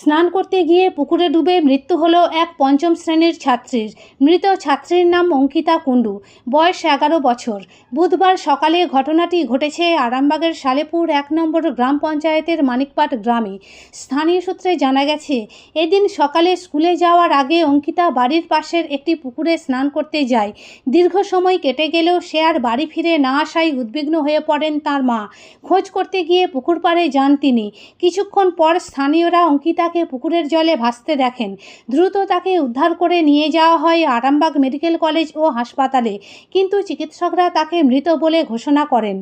স্নান করতে গিয়ে পুকুরে ডুবে মৃত্যু হলো এক পঞ্চম শ্রেণির ছাত্রীর। মৃত ছাত্রীর নাম অঙ্কিতা কুণ্ডু। বয়স এগারো বছর। বুধবার সকালে ঘটনাটি ঘটেছে আরামবাগের সালেপুর এক নম্বর গ্রাম পঞ্চায়েতের মানিকপাট গ্রামে। স্থানীয় সূত্রে জানা গেছে, এদিন সকালে স্কুলে যাওয়ার আগে অঙ্কিতা বাড়ির পাশের একটি পুকুরে স্নান করতে যায়। দীর্ঘ সময় কেটে গেলেও সে আর বাড়ি ফিরে না আসায় উদ্বিগ্ন হয়ে পড়েন তার মা। খোঁজ করতে গিয়ে পুকুর পাড়ে যান তিনি। কিছুক্ষণ পর স্থানীয়রা অঙ্কিতাকে পুকুরের জলে ভাসতে দেখেন। দ্রুত তাকে উদ্ধার করে নিয়ে যাওয়া হয় আরামবাগ মেডিকেল কলেজ ও হাসপাতালে। কিন্তু চিকিৎসকরা তাকে মৃত বলে ঘোষণা করেন।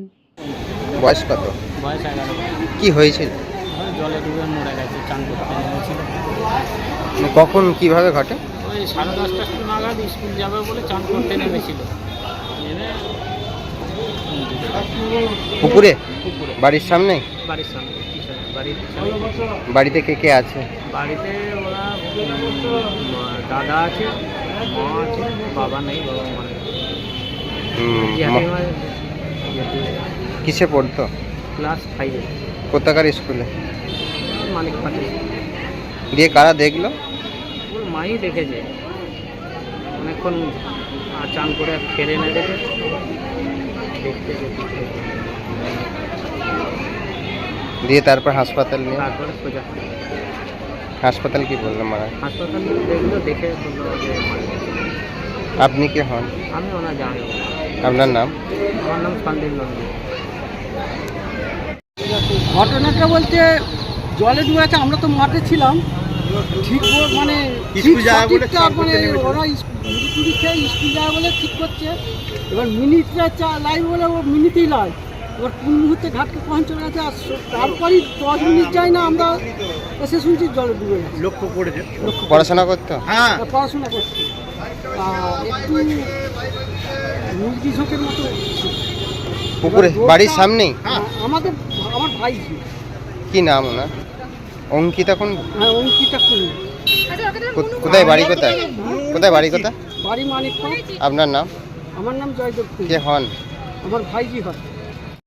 বয়স কত? বয়স কি হয়েছিল? জলে ডুবে মরে গেছে চান করতে নেমেছিল মানে কখন কীভাবে ঘটে? ওই সাড়ে দশটা নাগাদ স্কুল যাবে বলে চান করতে নেমেছিল নেমে পুকুরে? বাড়ির সামনে বাড়ির সামনে বাড়ির বাড়িতে কে কে আছে? বাড়িতে ওরা দাদা আছে মা আছে বাবা নেই বাবা মানে ম- কিসে পড়তো? ক্লাস ফাইভে। কোথাকার স্কুলে? মালিক পাটে দিয়ে কারা দেখল? ওর মাই দেখেছে। অনেকক্ষণ চান করে ফেরে এনে দেখে। দেখতে দেখতে। দিয়ে তারপর হাসপাতাল নিয়ে? তারপরে সোজা হাসপাতাল কি বললাম মারা? হাসপাতাল দেখল দেখে বলল যে মারা গেছে। আপনি কে হন? আমি ওনার জানি আপনার নাম? আমার নাম সন্দীপ নন্দী। ঘটনাটা বলতে জলে ডুবে আছে আমরা তো মাঠে ছিলাম। ঠিক মানে ঠিক সঠিকটা মানে ওরা মিনিটুরি খেয়ে স্কুল যাবে বলে ঠিক করছে। এবার মিনিটটা চা লাই বলে ও মিনিটেই লাই এবার কোন মুহূর্তে ঘাটকে কখন চলে গেছে আর তারপরেই দশ মিনিট যাই না আমরা এসে শুনছি জলে ডুবে গেছে। লক্ষ্য করেছে। পড়াশোনা করতো? তা পড়াশোনা করছি। একটু মুরগি ঝোঁকের মতো পুকুরে বাড়ির সামনেই? হ্যাঁ, আমাদের আমার ভাই। কি নাম ওনার? অঙ্কিতা কোন? হ্যাঁ অঙ্কিতা কুন্ডু কো- কোথায় বাড়ি কোথায়? কোথায় বাড়ি কোথায়? বাড়ি মানিক আপনার নাম? আমার নাম জয়দেব কে হন? আমার ভাইজি হয়